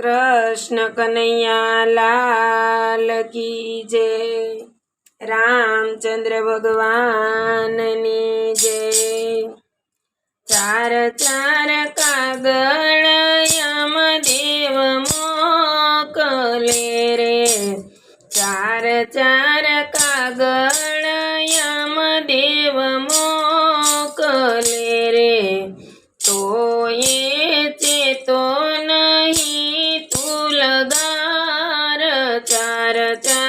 કૃષ્ણ કનૈયા લાલ કી જય. રામચંદ્ર ભગવાનની જય. ચાર ચાર કાગળ યમ દેવ મોકલે રે. ચાર ચાર ચાર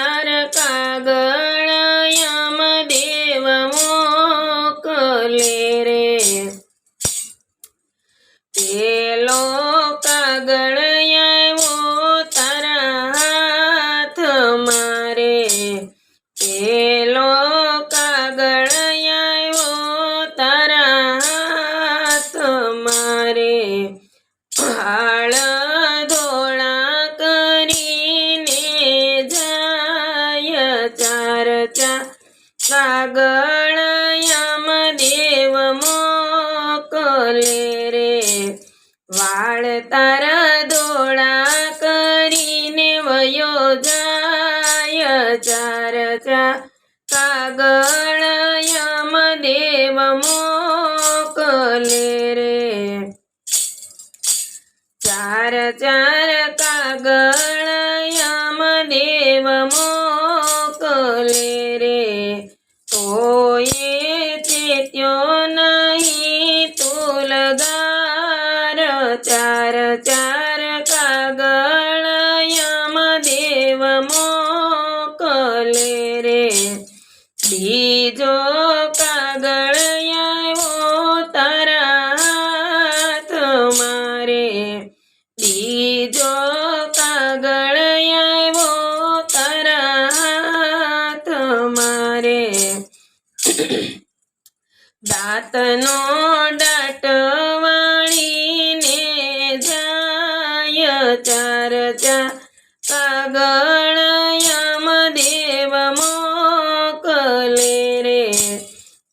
કાગળ યમ દેવ મોકલે રે. વાળ તારા દોડા કરીને વયો જાય ચાર ચા કાગળ યમ દેવ મોકલે રે. ચાર ચાર કાગળ યમ દેવ મોકલે ચાર ચાર કાગળ યમ દેવ મોકલે રે બીજો કાગળ આવ્યો તારા હાથ મારે જાય ચાર ચાર કાગળ યમ દેવ મોકલે રે.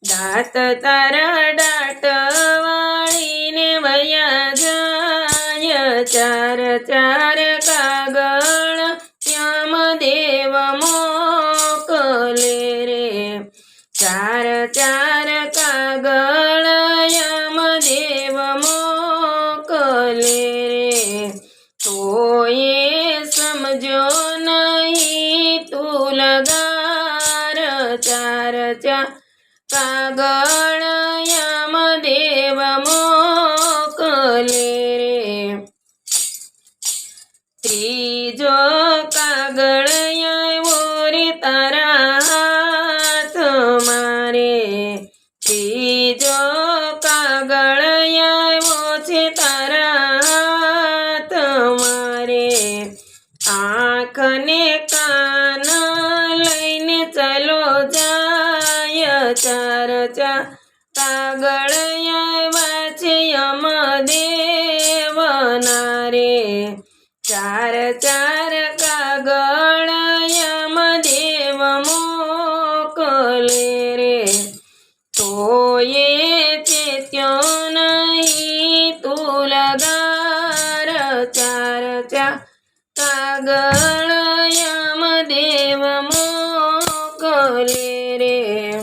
દાંત તારા દાટ વાળીને વયા જાય. ચાર ચાર કાગળ યમ દેવ મોકલે રે. ચાર ચાર ત્રીજો કાગળ આવ્યો છે તારા હાથ મારે આંખ ને કાન લઈને ચલો જાય ચાર ચાર કાગળ આવ્યા છે યમ દેવના રે ચાર ચાર કાગળ કાગળ યમ દેવ મોકલે રે.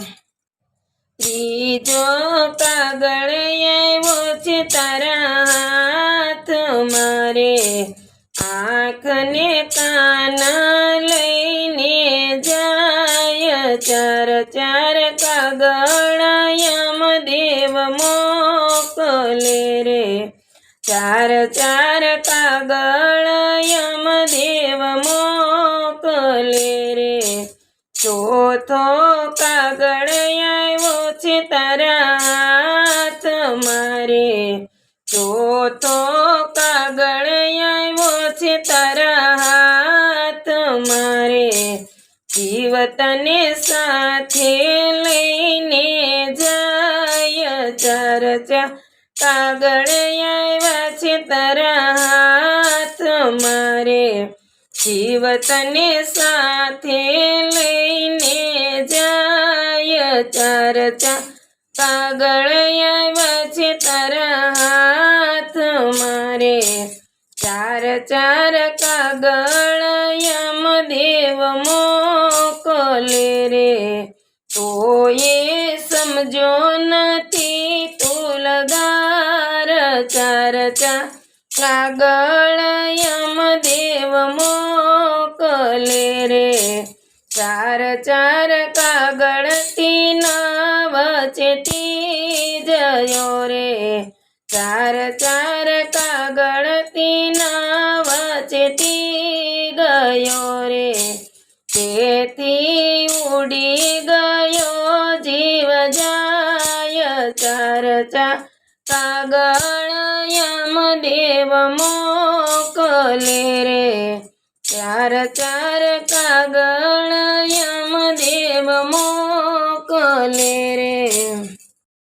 બીજો કાગળ આવ્યો છે તારા હાથ મારે. આંખને કાન લઈને જાય ચાર ચાર કાગળ દેવ મોકલે રે. ચાર ચાર કાગળ યમ દેવ મોકલે રે ચોથો કાગળ આવ્યો છે તારા હાથ મારે ચોથો કાગળ આવ્યો છે તારા હાથ મારે જીવ તને સાથે લઈને જાય ચાર ચાર કાગળ આવ્યા છે તારા હાથ મારે. જીવતને સાથે લઈને જાય ચાર ચા. કાગળ આવ્યા છે તારા હાથ મારે. ચાર ચાર કાગળ યમ દેવ મોકલે રે. તો એ સમજો ચાર કાગળ યમ દેવ મોકલે રે. ચાર ચાર કાગળ તીના વચેથી જયો રે. ચાર ચાર કાગળ તીના વચેથી ગયો રે. તેથી ઉડી ગયો જીવ જાય ચાર ચાર દેવ મોકલે રે. ચાર ચાર કાગળ યમ દેવ મોકલે રે.